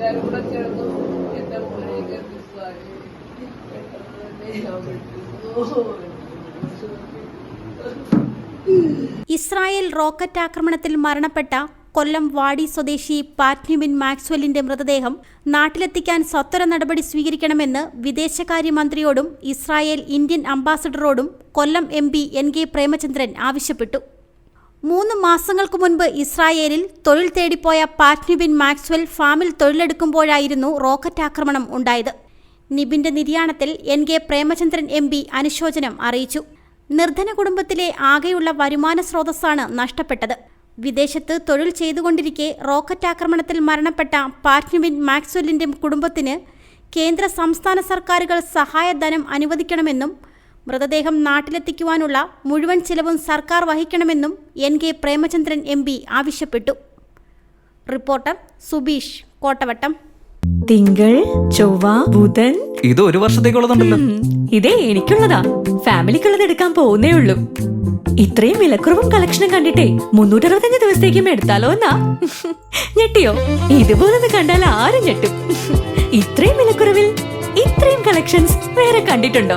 എല്ലാരും കൂടെ ചേർന്ന്. എന്റെ വിട്ടു ഇസ്രായേൽ റോക്കറ്റ് ആക്രമണത്തിൽ മരണപ്പെട്ട കൊല്ലം വാടി സ്വദേശി പാറ്റ്നിമിൻ മാക്സ്വെല്ലിന്റെ മൃതദേഹം നാട്ടിലെത്തിക്കാൻ സത്വര നടപടി സ്വീകരിക്കണമെന്ന് വിദേശകാര്യമന്ത്രിയോടും Israel Indian അംബാസഡറോടും Kollam M N K Premachandran ആവശ്യപ്പെട്ടു. മൂന്ന് മാസങ്ങൾക്ക് മുൻപ് ഇസ്രായേലിൽ തൊഴിൽ തേടിപ്പോയ പാറ്റ്നിബിൻ മാക്സ്വെൽ ഫാമിൽ തൊഴിലെടുക്കുമ്പോഴായിരുന്നു റോക്കറ്റ് ആക്രമണം ഉണ്ടായത്. നിബിന്റെ നിര്യാണത്തിൽ N K Premachandran M P അനുശോചനം അറിയിച്ചു. നിർധന കുടുംബത്തിലെ ആകെയുള്ള വരുമാന സ്രോതസ്സാണ് നഷ്ടപ്പെട്ടത്. വിദേശത്ത് തൊഴിൽ ചെയ്തുകൊണ്ടിരിക്കെ റോക്കറ്റ് ആക്രമണത്തിൽ മരണപ്പെട്ട പാറ്റ്നുവിൻ മാക്സ്വെല്ലിന്റെ കുടുംബത്തിന് കേന്ദ്ര സംസ്ഥാന സർക്കാരുകൾ സഹായധനം അനുവദിക്കണമെന്നും മൃതദേഹം നാട്ടിലെത്തിക്കുവാനുള്ള മുഴുവൻ ചിലവും സർക്കാർ വഹിക്കണമെന്നും N K Premachandran M P ആവശ്യപ്പെട്ടു. റിപ്പോർട്ടർ സുബീഷ് കോട്ടവട്ടം. തിങ്കൾ ചൊവ്വ ബുധൻ. ഇത് ഒരു വർഷത്തേക്കുള്ളതുണ്ടല്ലോ. ഇതേ എനിക്കുള്ളതാ. ഫാമിലിക്കുള്ളത് എടുക്കാൻ പോകുന്നേ ഉള്ളൂ. ഇത്രയും വിലക്കുറവും കളക്ഷനും കണ്ടിട്ടേ മുന്നൂറ്ററുപത്തഞ്ച് ദിവസത്തേക്കും എടുത്താലോ എന്നാ? ഞെട്ടിയോ? ഇതുപോലൊന്ന് കണ്ടാൽ ആരും ഞെട്ടും. ഇത്രയും വിലക്കുറവിൽ ഇത്രയും കളക്ഷൻസ് വേറെ കണ്ടിട്ടുണ്ടോ?